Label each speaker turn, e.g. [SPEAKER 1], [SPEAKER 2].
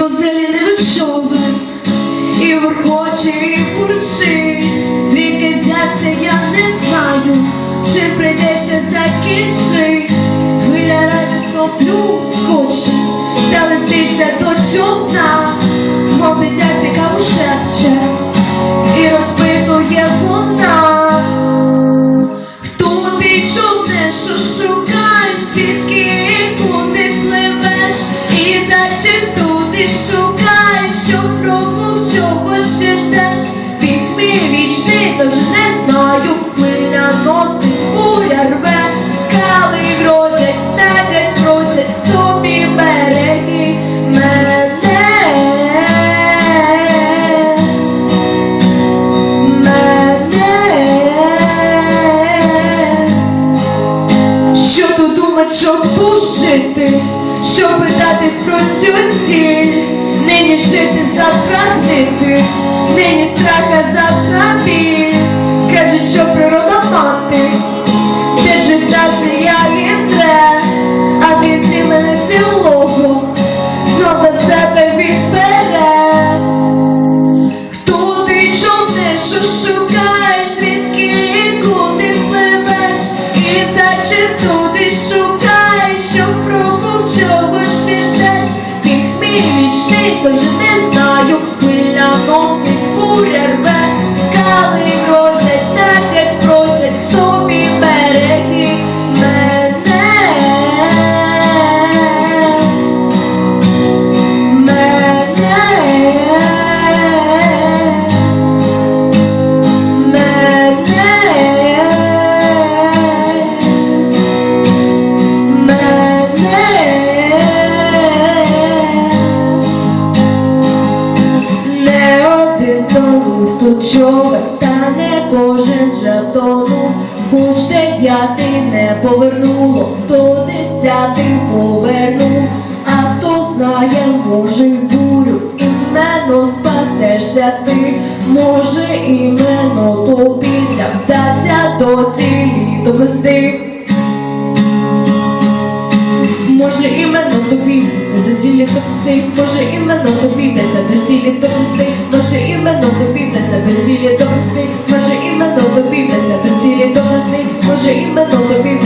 [SPEAKER 1] повзелі не човен, і воркоче, і бурчить. Звідки взявся, я не знаю, чи прийдеться закінчить. Хвиля радісно плюс плюскоче, та листиться до човна, туди шукаєш, що чого ще ждеш, Він мій вічний, тож не знаю, хвиля носить, буря рве, скали грозять, надять просять, собі береги мене. Мене. Що тут думать, щоб тут жити, що про цю ціль, нині жити завтра нині страха завтра мій вічний, не знаю, хвиля носить, буря човен, та не кожен же втонув. Хоч дев'ятий не повернуло, то десятий повернув. А хто знає, може й бурю, іменно спасешся ти, може іменно тобі вдасться до цілі довести. Може іменно тобі до цілі довести, може іменно тобі до цілі довести, dream the people.